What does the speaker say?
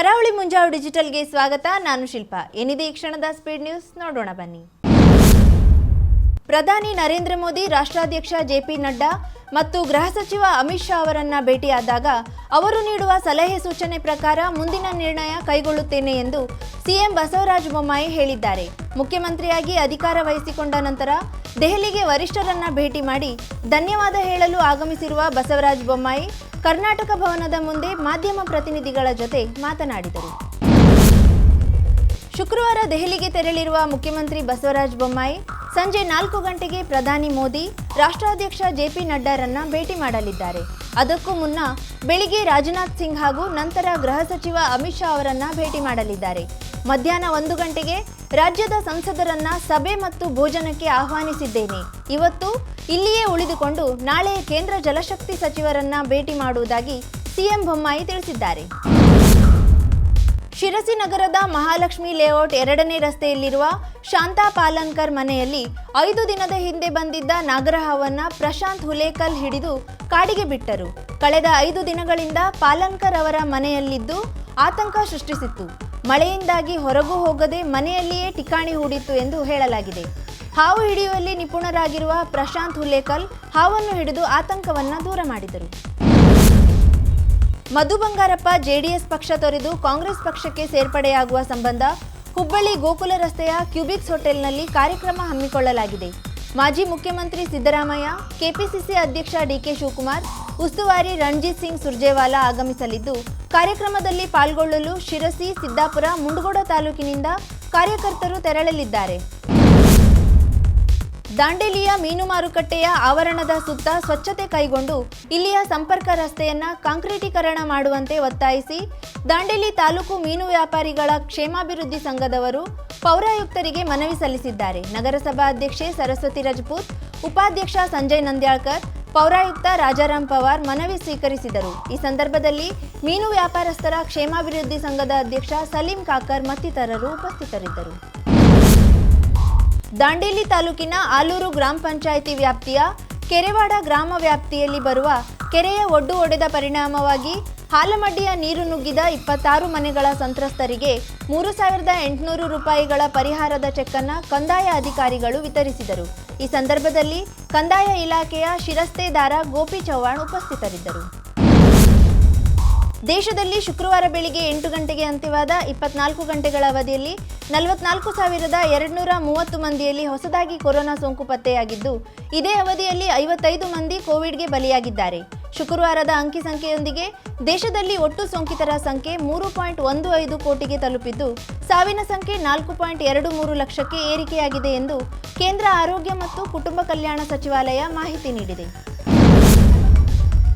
ಕರಾವಳಿ ಮುಂಜಾವು ಡಿಜಿಟಲ್ಗೆ ಸ್ವಾಗತ. ನಾನು ಶಿಲ್ಪ. ಏನಿದೆ ಈ ಕ್ಷಣದ ಸ್ಪೀಡ್ ನ್ಯೂಸ್? ನೋಡೋಣ ಬನ್ನಿ. ಪ್ರಧಾನಿ ನರೇಂದ್ರ ಮೋದಿ, ರಾಷ್ಟ್ರಾಧ್ಯಕ್ಷ ಜೆಪಿ ನಡ್ಡಾ ಮತ್ತು ಗೃಹ ಸಚಿವ ಅಮಿತ್ ಶಾ ಅವರನ್ನ ಭೇಟಿಯಾದಾಗ ಅವರು ನೀಡುವ ಸಲಹೆ ಸೂಚನೆ ಪ್ರಕಾರ ಮುಂದಿನ ನಿರ್ಣಯ ಕೈಗೊಳ್ಳುತ್ತೇನೆ ಎಂದು ಸಿಎಂ ಬಸವರಾಜ ಬೊಮ್ಮಾಯಿ ಹೇಳಿದ್ದಾರೆ. ಮುಖ್ಯಮಂತ್ರಿಯಾಗಿ ಅಧಿಕಾರ ವಹಿಸಿಕೊಂಡ ನಂತರ ದೆಹಲಿಗೆ ವರಿಷ್ಠರನ್ನ ಭೇಟಿ ಮಾಡಿ ಧನ್ಯವಾದ ಹೇಳಲು ಆಗಮಿಸಿರುವ ಬಸವರಾಜ ಬೊಮ್ಮಾಯಿ ಕರ್ನಾಟಕ ಭವನದ ಮುಂದೆ ಮಾಧ್ಯಮ ಪ್ರತಿನಿಧಿಗಳ ಜೊತೆ ಮಾತನಾಡಿದರು. ಶುಕ್ರವಾರ ದೆಹಲಿಗೆ ತೆರಳಿರುವ ಮುಖ್ಯಮಂತ್ರಿ ಬಸವರಾಜ ಬೊಮ್ಮಾಯಿ, ಸಂಜೆ ನಾಲ್ಕು ಗಂಟೆಗೆ ಪ್ರಧಾನಿ ಮೋದಿ, ರಾಷ್ಟ್ರಾಧ್ಯಕ್ಷ ಜೆಪಿ ನಡ್ಡಾರನ್ನ ಭೇಟಿ ಮಾಡಲಿದ್ದಾರೆ. ಅದಕ್ಕೂ ಮುನ್ನ ಬೆಳಿಗ್ಗೆ ರಾಜನಾಥ್ ಸಿಂಗ್ ಹಾಗೂ ನಂತರ ಗೃಹ ಸಚಿವ ಅಮಿತ್ ಶಾ ಅವರನ್ನ ಭೇಟಿ ಮಾಡಲಿದ್ದಾರೆ. ಮಧ್ಯಾಹ್ನ ಒಂದು ಗಂಟೆಗೆ ರಾಜ್ಯದ ಸಂಸದರನ್ನ ಸಭೆ ಮತ್ತು ಭೋಜನಕ್ಕೆ ಆಹ್ವಾನಿಸಿದ್ದೇನೆ. ಇವತ್ತು ಇಲ್ಲಿಯೇ ಉಳಿದುಕೊಂಡು ನಾಳೆ ಕೇಂದ್ರ ಜಲಶಕ್ತಿ ಸಚಿವರನ್ನ ಭೇಟಿ ಮಾಡುವುದಾಗಿ ಸಿಎಂ ಬೊಮ್ಮಾಯಿ ತಿಳಿಸಿದ್ದಾರೆ. ಶಿರಸಿ ನಗರದ ಮಹಾಲಕ್ಷ್ಮಿ ಲೇಔಟ್ ಎರಡನೇ ರಸ್ತೆಯಲ್ಲಿರುವ ಶಾಂತಾ ಪಾಲನ್ಕರ್ ಮನೆಯಲ್ಲಿ ಐದು ದಿನದ ಹಿಂದೆ ಬಂದಿದ್ದ ನಾಗರಹಾವನ್ನ ಪ್ರಶಾಂತ್ ಹುಲೇಕಲ್ ಹಿಡಿದು ಕಾಡಿಗೆ ಬಿಟ್ಟರು. ಕಳೆದ ಐದು ದಿನಗಳಿಂದ ಪಾಲನ್ಕರ್ ಅವರ ಮನೆಯಲ್ಲಿದ್ದು ಆತಂಕ ಸೃಷ್ಟಿಸಿತ್ತು. ಮಳೆಯಿಂದಾಗಿ ಹೊರಗೂ ಹೋಗದೆ ಮನೆಯಲ್ಲಿಯೇ ಠಿಕಾಣಿ ಹೂಡಿತ್ತು ಎಂದು ಹೇಳಲಾಗಿದೆ. ಹಾವು ಹಿಡಿಯುವಲ್ಲಿ ನಿಪುಣರಾಗಿರುವ ಪ್ರಶಾಂತ್ ಹುಲೇಕಲ್ ಹಾವನ್ನು ಹಿಡಿದು ಆತಂಕವನ್ನ ದೂರ ಮಾಡಿದರು. ಮಧು ಬಂಗಾರಪ್ಪ ಜೆಡಿಎಸ್ ಪಕ್ಷ ತೊರೆದು ಕಾಂಗ್ರೆಸ್ ಪಕ್ಷಕ್ಕೆ ಸೇರ್ಪಡೆಯಾಗುವ ಸಂಬಂಧ ಹುಬ್ಬಳ್ಳಿ ಗೋಕುಲ ರಸ್ತೆಯ ಕ್ಯೂಬಿಕ್ಸ್ ಹೋಟೆಲ್ನಲ್ಲಿ ಕಾರ್ಯಕ್ರಮ ಹಮ್ಮಿಕೊಳ್ಳಲಾಗಿದೆ. ಮಾಜಿ ಮುಖ್ಯಮಂತ್ರಿ ಸಿದ್ದರಾಮಯ್ಯ, ಕೆಪಿಸಿಸಿ ಅಧ್ಯಕ್ಷ ಡಿಕೆ ಶಿವಕುಮಾರ್, ಉಸ್ತುವಾರಿ ರಣಜಿತ್ ಸಿಂಗ್ ಸುರ್ಜೇವಾಲಾ ಆಗಮಿಸಲಿದ್ದು, ಕಾರ್ಯಕ್ರಮದಲ್ಲಿ ಪಾಲ್ಗೊಳ್ಳಲು ಶಿರಸಿ, ಸಿದ್ದಾಪುರ, ಮುಂಡಗೋಡ ತಾಲೂಕಿನಿಂದ ಕಾರ್ಯಕರ್ತರು ತೆರಳಲಿದ್ದಾರೆ. ದಾಂಡೇಲಿಯ ಮೀನು ಮಾರುಕಟ್ಟೆಯ ಆವರಣದ ಸುತ್ತ ಸ್ವಚ್ಛತೆ ಕೈಗೊಂಡು ಇಲ್ಲಿಯ ಸಂಪರ್ಕ ರಸ್ತೆಯನ್ನ ಕಾಂಕ್ರೀಟೀಕರಣ ಮಾಡುವಂತೆ ಒತ್ತಾಯಿಸಿ ದಾಂಡೇಲಿ ತಾಲೂಕು ಮೀನು ವ್ಯಾಪಾರಿಗಳ ಕ್ಷೇಮಾಭಿವೃದ್ಧಿ ಸಂಘದವರು ಪೌರಾಯುಕ್ತರಿಗೆ ಮನವಿ ಸಲ್ಲಿಸಿದ್ದಾರೆ. ನಗರಸಭಾ ಅಧ್ಯಕ್ಷೆ ಸರಸ್ವತಿ ರಜಪೂತ್, ಉಪಾಧ್ಯಕ್ಷ ಸಂಜಯ್ ನಂದ್ಯಾಳ್ಕರ್, ಪೌರಾಯುಕ್ತ ರಾಜಾರಾಮ್ ಪವಾರ್ ಮನವಿ ಸ್ವೀಕರಿಸಿದರು. ಈ ಸಂದರ್ಭದಲ್ಲಿ ಮೀನು ವ್ಯಾಪಾರಸ್ಥರ ಕ್ಷೇಮಾಭಿವೃದ್ಧಿ ಸಂಘದ ಅಧ್ಯಕ್ಷ ಸಲೀಂ ಕಾಕರ್ ಮತ್ತಿತರರು ಉಪಸ್ಥಿತರಿದ್ದರು. ದಾಂಡೇಲಿ ತಾಲೂಕಿನ ಆಲೂರು ಗ್ರಾಮ ಪಂಚಾಯಿತಿ ವ್ಯಾಪ್ತಿಯ ಕೆರೆವಾಡ ಗ್ರಾಮ ವ್ಯಾಪ್ತಿಯಲ್ಲಿ ಬರುವ ಕೆರೆಯ ಒಡ್ಡು ಒಡೆದ ಪರಿಣಾಮವಾಗಿ ಹಾಲಮಡ್ಡಿಯ ನೀರು ನುಗ್ಗಿದ ಇಪ್ಪತ್ತಾರು ಮನೆಗಳ ಸಂತ್ರಸ್ತರಿಗೆ ಮೂರು ಸಾವಿರದ ಎಂಟುನೂರು ರೂಪಾಯಿಗಳ ಪರಿಹಾರದ ಚೆಕ್ಕನ್ನು ಕಂದಾಯ ಅಧಿಕಾರಿಗಳು ವಿತರಿಸಿದರು. ಈ ಸಂದರ್ಭದಲ್ಲಿ ಕಂದಾಯ ಇಲಾಖೆಯ ಶಿರಸ್ತೇದಾರ ಗೋಪಿ ಚವ್ಹಾಣ್ ಉಪಸ್ಥಿತರಿದ್ದರು. ದೇಶದಲ್ಲಿ ಶುಕ್ರವಾರ ಬೆಳಿಗ್ಗೆ ಎಂಟು ಗಂಟೆಗೆ ಅಂತ್ಯವಾದ ಇಪ್ಪತ್ನಾಲ್ಕು ಗಂಟೆಗಳ ಅವಧಿಯಲ್ಲಿ ನಲವತ್ನಾಲ್ಕು ಸಾವಿರದ ಎರಡುನೂರ ಮೂವತ್ತು ಮಂದಿಯಲ್ಲಿ ಹೊಸದಾಗಿ ಕೊರೋನಾ ಸೋಂಕು ಪತ್ತೆಯಾಗಿದ್ದು, ಇದೇ ಅವಧಿಯಲ್ಲಿ ಐವತ್ತೈದು ಮಂದಿ ಕೋವಿಡ್ಗೆ ಬಲಿಯಾಗಿದ್ದಾರೆ. ಶುಕ್ರವಾರದ ಅಂಕಿ ಸಂಖ್ಯೆಯೊಂದಿಗೆ ದೇಶದಲ್ಲಿ ಒಟ್ಟು ಸೋಂಕಿತರ ಸಂಖ್ಯೆ ಮೂರು ಪಾಯಿಂಟ್ ಒಂದು ಐದು ಕೋಟಿಗೆ ತಲುಪಿದ್ದು, ಸಾವಿನ ಸಂಖ್ಯೆ ನಾಲ್ಕು ಪಾಯಿಂಟ್ ಎರಡು ಮೂರು ಲಕ್ಷಕ್ಕೆ ಏರಿಕೆಯಾಗಿದೆ ಎಂದು ಕೇಂದ್ರ ಆರೋಗ್ಯ ಮತ್ತು ಕುಟುಂಬ ಕಲ್ಯಾಣ ಸಚಿವಾಲಯ ಮಾಹಿತಿ ನೀಡಿದೆ.